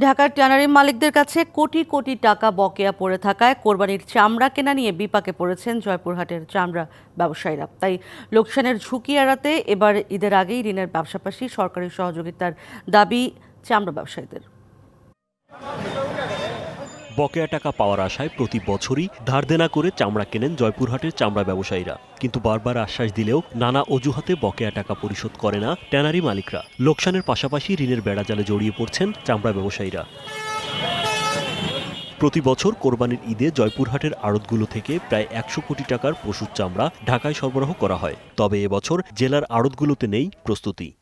ঢাকার ট্যানারি মালিকদের কাছে কোটি কোটি টাকা বকেয়া পড়ে থাকায় কোরবানির চামড়া কেনা নিয়ে বিপাকে পড়েছেন জয়পুরহাটের চামড়া ব্যবসায়ীরা। তাই লোকসানের ঝুঁকি এড়াতে এবার ঈদের আগেই ঋণের পাশাপাশি সরকারি সহযোগিতার দাবি চামড়া ব্যবসায়ীদের। বকেয়া টাকা পাওয়ার আশায় প্রতি বছরই ধার দেনা করে চামড়া কেনেন জয়পুরহাটের চামড়া ব্যবসায়ীরা। কিন্তু বারবার আশ্বাস দিলেও নানা অজুহাতে বকেয়া টাকা পরিশোধ করে না ট্যানারি মালিকরা। লোকসানের পাশাপাশি ঋণের বেড়াজালে জড়িয়ে পড়ছেন চামড়া ব্যবসায়ীরা। প্রতি বছর কোরবানির ঈদে জয়পুরহাটের আড়তগুলো থেকে প্রায় একশো কোটি টাকার পশুর চামড়া ঢাকায় সরবরাহ করা হয়। তবে এবছর জেলার আড়তগুলোতে নেই প্রস্তুতি।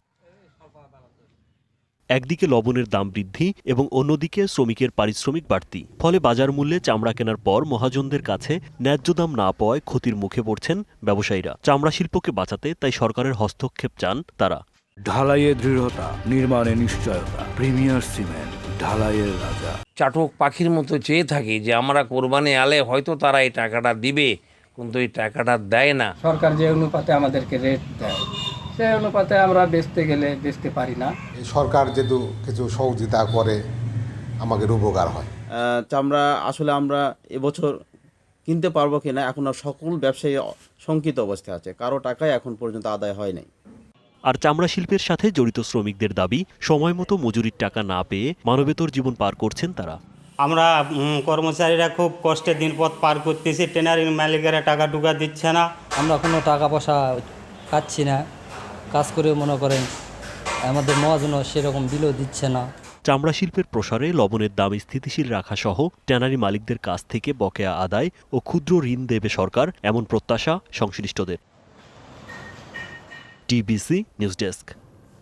একদিকে লবণের দাম বৃদ্ধি এবং অন্যদিকে শ্রমিকের পারিশ্রমিক বাড়তি। ফলে বাজার মূল্যে চামড়া কেনার পর মহাজনদের কাছে ন্যায্য দাম না পাওয়ায় ক্ষতির মুখে পড়ছেন ব্যবসায়ীরা। চামড়া শিল্পকে বাঁচাতে তাই সরকারের হস্তক্ষেপ চান তারা। ঢালাইয়ে দৃঢ়তা নির্মাণে নিশ্চয়তা প্রিমিয়ার সিমেন্ট ঢালাইয়ের রাজা। চাটক পাখির মতো চেয়ে থাকি যে আমরা কোরবানি আলে হয়তো তারা এই টাকাটা দিবে কিন্তু এই টাকাটা দেয় না। সরকার যে অনুপাতে আমাদেরকে রেট দেয় সেই অনুপাতে আমরা বেচতে গেলে বেচতে পারি না। সরকার যেহেতু কিছু সহযোগিতা করে আমাদের উপকার হয়। চামড়া আসলে আমরা এবছর কিনতে পারব কিনা এখন আর সকল ব্যবসায়ী শঙ্কিত অবস্থায় আছে। কারও টাকাই এখন পর্যন্ত আদায় হয় নাই। আর চামড়া শিল্পের সাথে জড়িত শ্রমিকদের দাবি সময় মতো মজুরির টাকা না পেয়ে মানবেতর জীবন পার করছেন তারা। আমরা কর্মচারীরা খুব কষ্টে দিনপথ পার করতেছি ট্রেনারির মালিকেরা টাকা টুকা দিচ্ছে না। আমরা কোনো টাকা পয়সা পাচ্ছি না। কাজ করে মনে করেন, আমাদের মহাজন সেরকম বিলও দিচ্ছে না। চামড়া শিল্পের প্রসারে লবণের দাম স্থিতিশীল রাখা সহ ট্যানারি মালিকদের কাছ থেকে বকেয়া আদায় ও ক্ষুদ্র ঋণ দেবে সরকার এমন প্রত্যাশা সংশ্লিষ্টদের। TBC news desk.